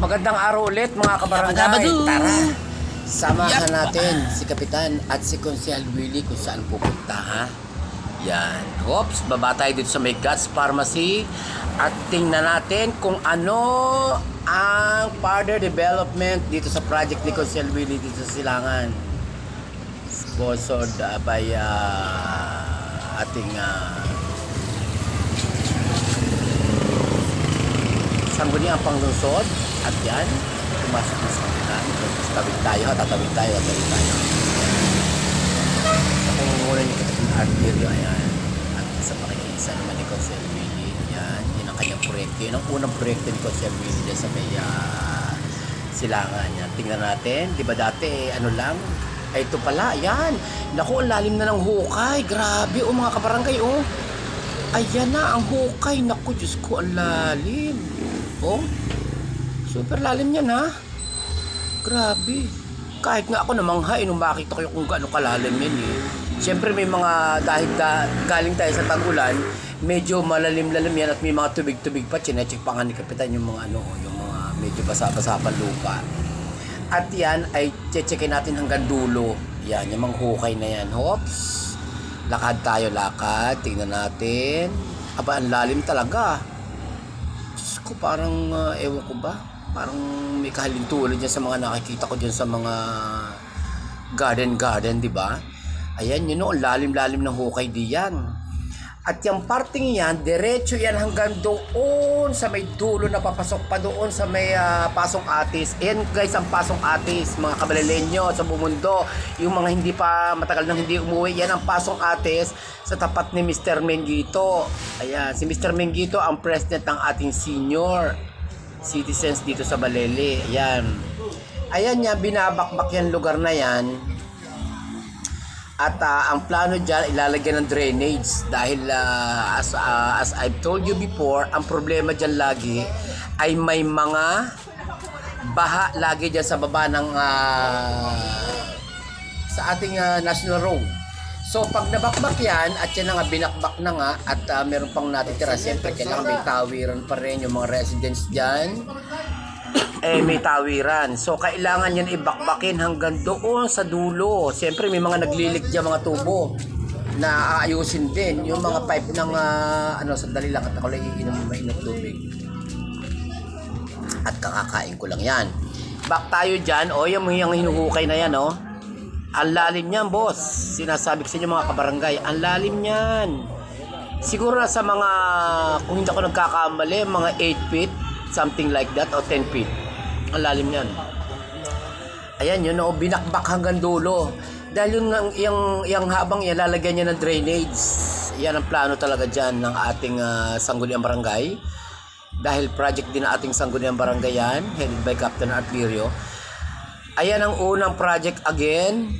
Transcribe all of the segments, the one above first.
Magandang araw ulit mga kabarangay. Tara, samahan natin si Kapitan at si Konsehal Willie kung saan pupunta ha. Yan. Hops, baba tayo dito sa may Guts Pharmacy at tingnan natin kung ano ang further development dito sa project ni Konsehal Willie dito sa Silangan. Sponsored uh, by uh, ating uh, sangguniang panglungsod at yan pumasok na sa kanila. Tawid tayo tatawid tayo tatawid tayo. Sa pangunguna ni Kapitang Arterio ayan. At sa pakikiisa naman ni Consel Willie yan yun ang kanyang proyekto. Yun ang unang proyekto ni Consel Willie dyan sa may ah, silangan yan tingnan natin di ba dati eh, ano lang? Ay ito pala yan naku ang lalim na ng hukay. Grabe oh mga kabarangay oh. Ayan na, ang hukay. Naku, Diyos ko, ang lalim. Oh, super lalim yan ha. Grabe. Kahit nga ako namanghay nung makita ko yung kung gaano kalalim yan eh. Siyempre may mga, dahil da, galing tayo sa tagulan, medyo malalim-lalim yan at may mga tubig-tubig pa. Chinecheck pa nga ni Kapitan yung mga ano, yung mga medyo basa-basa pa lupa. At yan ay checkin natin hanggang dulo. Yan, yung mga hukay na yan. Hops. Lakad tayo, lakad. Tingnan natin. Aba, ang lalim talaga. Ko, parang, uh, ewan ko ba? Parang may kahalintulad dyan sa mga nakikita ko dyan sa mga garden-garden, di ba? Ayan, yun o, ang lalim-lalim ng hukay di yan. At yung parting yan, diretso yan hanggang doon sa may dulo na papasok pa doon sa may ah, Pasong Atis. Ayan guys, ang Pasong Atis, mga kabalilenyo sa bumundo. Yung mga hindi pa matagal nang hindi umuwi, yan ang Pasong Atis sa tapat ni Mr. Mengito. Ayan, si Mr. Mengito ang president ng ating senior citizens dito sa Balele. Ayan. Ayan yan, binabakbak yan lugar na yan. At ah, ang plano dyan, ilalagyan ng drainage dahil ah, as, ah, as I've told you before, ang problema dyan lagi ay may mga baha lagi dyan sa baba ng ah, sa ating ah, national road. So pag nabakbak yan at yan na nga binakbak na nga at ah, meron pang natitira, siyempre kailangan may tawiran pa rin yung mga residents dyan eh may tawiran. So kailangan yan ibakbakin hanggang doon sa dulo. Siyempre may mga naglilik dyan mga tubo na aayusin din yung mga pipe ng ah, ano sandali lang at ako lang iinom ng mainit tubig. At kakakain ko lang yan. Back tayo dyan. O, yung, yung hinuhukay na yan, o. Ang lalim niyan, boss. Sinasabi ko sa inyo mga kabarangay, ang lalim niyan. Siguro sa mga, kung hindi ako nagkakamali, mga 8 feet, something like that, o 10 feet. Ang lalim niyan. Ayan, yun, o, binakbak hanggang dulo. Dahil yung, yung, yung habang yan, lalagyan niya ng drainage. Yan ang plano talaga dyan ng ating uh, sangguniang barangay. Dahil project din ng ating sangguniang barangay yan, headed by Captain Artlirio. Ayan ang unang project again.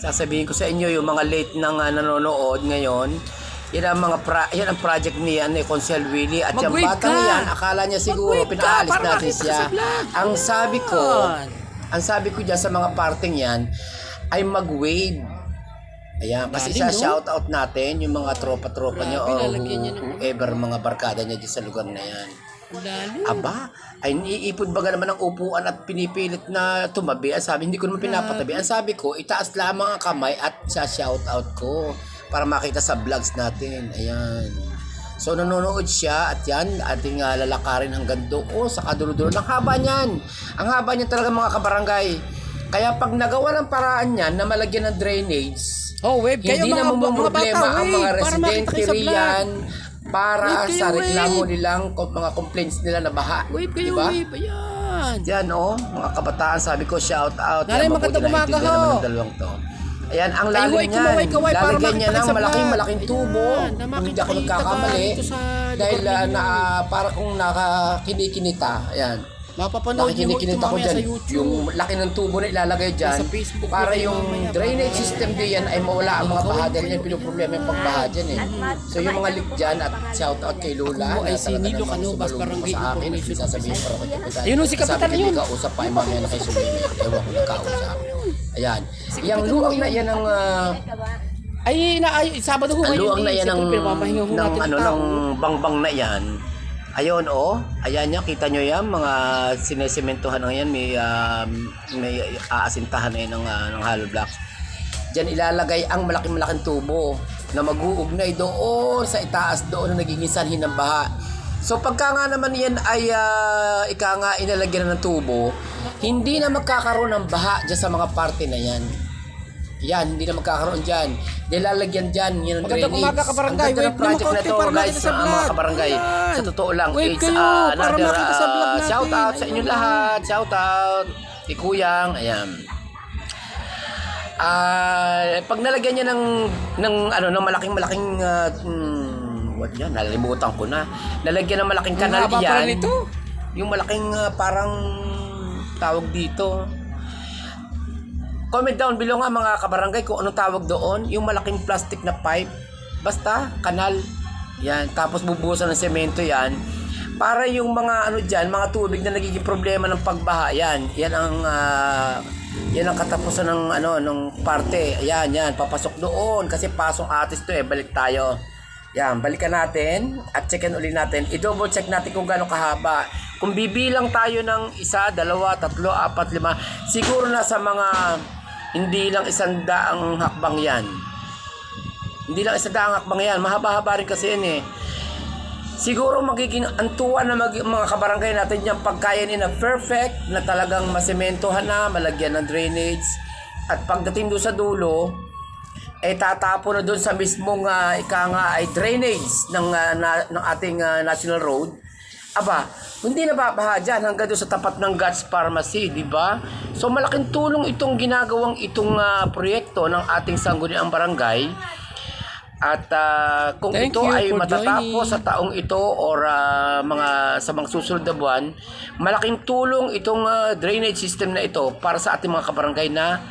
Sasabihin ko sa inyo yung mga late nang uh, nanonood ngayon. Yan ang mga pra- yan ang project ni ni Consel Willie at yung ka. yan, akala niya siguro ka pinaalis para natin makita siya. sa vlog. Ang sabi ko, ang sabi ko diyan sa mga parting yan ay mag-wave. Ayan, kasi Galing, sa no? shout out natin yung mga tropa-tropa Grabe, niya o lalagyan niya ng- whoever mga barkada niya dyan sa lugar na yan. Lalo. Aba, ay niipod baga naman ng upuan at pinipilit na tumabi. Ang sabi, hindi ko naman pinapatabi. Ang sabi ko, itaas lamang ang kamay at sa shout out ko para makita sa vlogs natin. Ayan. So nanonood siya at yan, ating uh, lalakarin hanggang doon sa kadulo-dulo. Ang haba niyan. Ang haba niyan talaga mga kabarangay. Kaya pag nagawa ng paraan niyan na malagyan ng drainage, Oh, wave kayo hindi mga, na mga problema bata, ang mga residente riyan para Wave kayo, sa reklamo wave. nilang mga complaints nila na baha. Wave kayo, Diba? wave. Ayan. Yan oh, mga kabataan, sabi ko shout out. Nanay, magandang umaga ho. naman ng dalawang to. Ayan, ang lalim Kaway, niyan. kaway, kaway, para Lalagyan niya makita ng sa malaking vlog. malaking tubo. Ayan, na hindi ako kita nagkakamali. dito sa Dahil ninyo. na, para kung nakakinikinita. Ayan. Mapapanood niyo ito Nakikinikinita ko mamaya dyan. sa YouTube. Yung laki ng tubo na ilalagay dyan. Sa Facebook Para yun, yung mamaya, drainage system diyan ay mawala ang mga baha dyan. Yan pinoproblema yung pagbaha dyan eh. So yung mga leak dyan at shout out kay Lola. Ako ay na si talaga Nilo namang Cano, Bas sumalubong Barangay sa akin. At Information sasabihin ko kay Kapitan. Ayun, oh, si Kapitan Sabi ko, yun. hindi ka usap pa. Ay mamaya na kayo sumimit. Ewan ko nagkausap. Ayan. Yung luwag na yan ang ah, Ay, na, ay, Sabado ho ang ngayon. luwag na eh. yan ng, Siyempre, pinapamahinga ho ng natin ano ng bangbang na yan Ayun, oh. Ayan niya, kita nyo yan. Mga sinesementohan na yan. May, um, may aasintahan na yan ng, ah, ng hollow blocks. Diyan ilalagay ang malaking-malaking tubo na mag-uugnay doon sa itaas doon na nagiging sanhin ng baha. So pagka nga naman yan ay ah, ika nga inalagyan na ng tubo, hindi na magkakaroon ng baha dyan sa mga parte na yan. Yan, hindi na magkakaroon dyan. Dahil lalagyan dyan, yan ang Magandang drainage. umaga, kabarangay. Ang ganda ng Wave project naman na konti to, para guys, makita sa mga vlog. kabarangay. Ayan. Sa totoo lang, Wave it's kayo, uh, para another makita sa vlog uh, natin. shout out sa inyo Ayun. lahat. Shout out. Kay Kuyang, ayan. Ah, pag nalagyan niya ng ng ano ng malaking malaking uh, hmm, what yan, nalimutan ko na. Nalagyan ng malaking Ang kanal haba pala yan. nito. Yung malaking ah, parang tawag dito. Comment down below nga mga kabarangay kung anong tawag doon. Yung malaking plastic na pipe. Basta, kanal. Yan. Tapos bubuhusan ng semento yan. Para yung mga ano dyan, mga tubig na nagiging problema ng pagbaha. Yan. Yan ang ah, yan ang katapusan ng ano ng parte. Ayan, yan. Papasok doon kasi pasong atis to eh. Balik tayo. Yan, balikan natin at checkin uli natin. I-double check natin kung gaano kahaba. Kung bibilang tayo ng isa, dalawa, tatlo, apat, lima, siguro na sa mga hindi lang isang daang hakbang yan. Hindi lang isang daang hakbang yan. Mahaba-haba rin kasi yan eh. Siguro magiging antuan na mag, mga kabarangay natin yung pagkaya ni na perfect na talagang masementohan na, malagyan ng drainage. At pagdating doon sa dulo, eh tatapo na doon sa mismong uh, ika nga ay drainage ng, ah, na- ng ating ah, national road. Aba, hindi na babaha dyan hanggang doon sa tapat ng Guts Pharmacy, di ba? So malaking tulong itong ginagawang itong ah, proyekto ng ating sangguniang barangay. At ah, kung Thank ito ay matatapos joining. sa taong ito or ah, mga sa mga susunod na buwan, malaking tulong itong ah, drainage system na ito para sa ating mga kabarangay na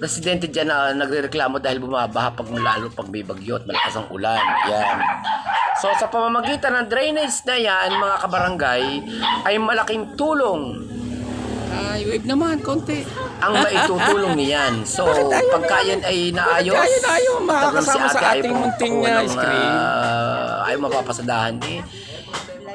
residente dyan na nagrereklamo dahil bumabaha pag lalo pag may bagyo at malakas ang ulan. Yan. So sa pamamagitan ng drainage na yan, mga kabarangay, ay malaking tulong Ay, wave naman, konti. ang maitutulong niyan. So, pagka yan ay naayos, na ayaw makakasama si sa ay ating munting, pang- uh, screen? ah, ay mapapasadahan eh.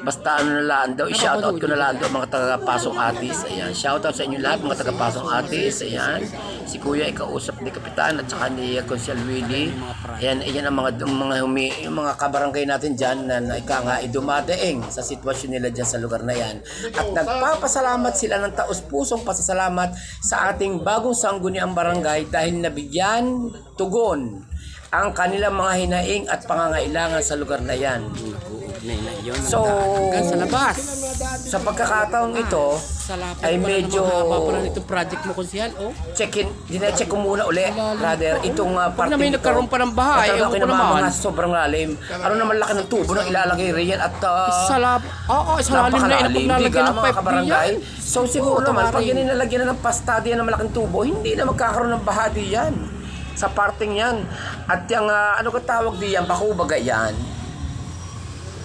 Basta ano na lang daw, i-shoutout ko na lang daw mga taga-pasong atis. Ayan, shoutout sa inyo lahat mga taga-pasong atis. Ayan, si Kuya ikausap ni Kapitan at saka ni Consiel Willie. Ayan, ayan ang mga, mga, humi, yung mga kabarangay natin dyan na, na ika nga ay dumadaing sa sitwasyon nila dyan sa lugar na yan. At nagpapasalamat sila ng taus-pusong pasasalamat sa ating bagong sangguniang barangay dahil nabigyan tugon ang kanilang mga hinaing at pangangailangan sa lugar na yan. Uugnay na yun. So, Hanggang sa labas. sa pagkakataong ito, Sa lapit ay pala medyo pala nitong project mo, Konsyal. Oh. check-in, dine-check ko muna uli, brother, itong uh, Pag parting na may ito. nagkaroon pa ng baha, Ito eh, ewan ko naman. mga sobrang lalim. Ano naman laki ng tubo na ilalagay riyan at uh, Sa lab... Oo, sa lalim na yun. Pag nalagyan ng mga pipe kabarangay. So siguro Oo, naman, pag tawarin. yan nilalagyan na ng pasta diyan ng malaking tubo, hindi na magkakaroon ng baha diyan. Sa parting yan. At yung, ah, ano ka tawag diyan, bakubaga yan.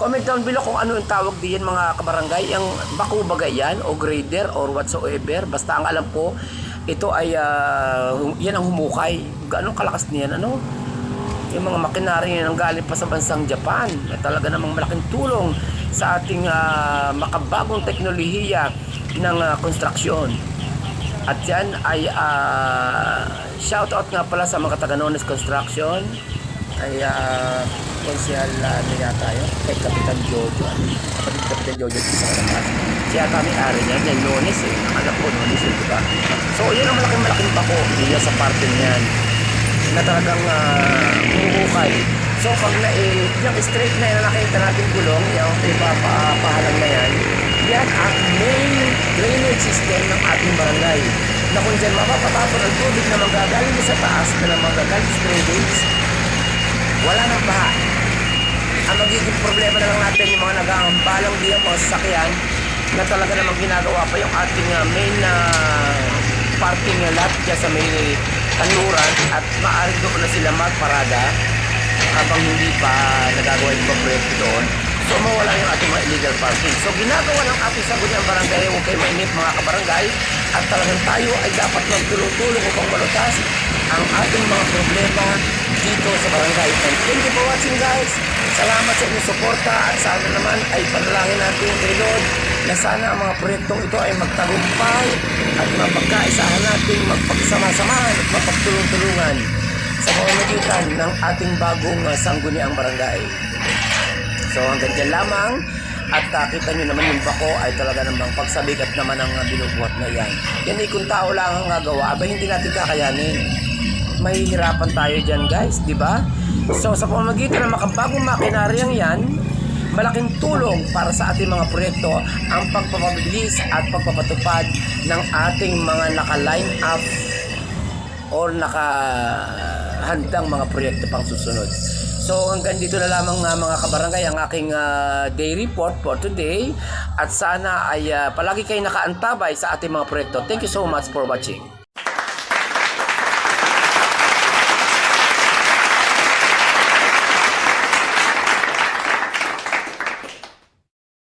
Comment down below kung ano yung tawag diyan mga kabarangay. Yung bakubaga yan o grader or whatsoever. Basta ang alam ko, ito ay, hum- yan ang humukay. Ganong kalakas niyan, ano? yung mga makinarya nang galing pa sa bansang Japan na talaga namang malaking tulong sa ating ah, makabagong teknolohiya ng ah, konstruksyon. At yan ay uh, shout out nga pala sa mga taga-Nones Construction ay uh, konsyal uh, ano yata kay Kapitan Jojo. Kapatid Kapitan Jojo sa kanaman siya kami ari niya yan Nones eh. Alam ko Nones yun diba so yun ang malaking malaking bako niya sa parte niyan. Na talagang uh, humuhukay. So pag na eh, yung straight na yun na nakita natin gulong, yung ipapahalang na yan, yan ang main drainage system ng ating barangay. Na kung dyan mapapatapon ang tubig na manggagaling sa taas na manggagaling sa drainage, wala nang baha. Ang magiging problema na lang natin yung mga nag-aambalang diyan mga sasakyan na talaga namang ginagawa pa yung ating uh, main na parking lot dyan sa may kanluran at maaari doon na sila magparada habang hindi pa nagagawa yung proyekto doon. So mawala yung ating mga illegal parking. So ginagawa ng ating Sangguniang Barangay, huwag kayo mainip mga kabarangay, at talagang tayo ay dapat magtulong-tulong upang malutas ang ating mga problema dito sa barangay. And thank you for watching guys. Salamat sa inyong suporta at sana naman ay panalangin natin kay Lord na sana ang mga proyektong ito ay magtagumpay at mapagkaisahan natin magpagsama-samahan at mapagtulong-tulungan sa pamamagitan ng ating bagong sangguniang barangay. So hanggang dyan lamang at uh, kita nyo naman yung bako ay talaga namang pagsabigat naman ang uh, binubuhat na yan. Yan ay kung tao lang ang gagawa, aba hindi natin kakayanin. Mahihirapan tayo dyan guys, di ba? So sa pamamagitan ng makabagong makinaryang yan, malaking tulong para sa ating mga proyekto ang pagpapabilis at pagpapatupad ng ating mga naka-line up or nakahandang mga proyekto pang susunod. So hanggang dito na lamang uh, mga kabarangay ang aking uh, day report for today at sana ay uh, palagi kayo nakaantabay sa ating mga proyekto. Thank you so much for watching.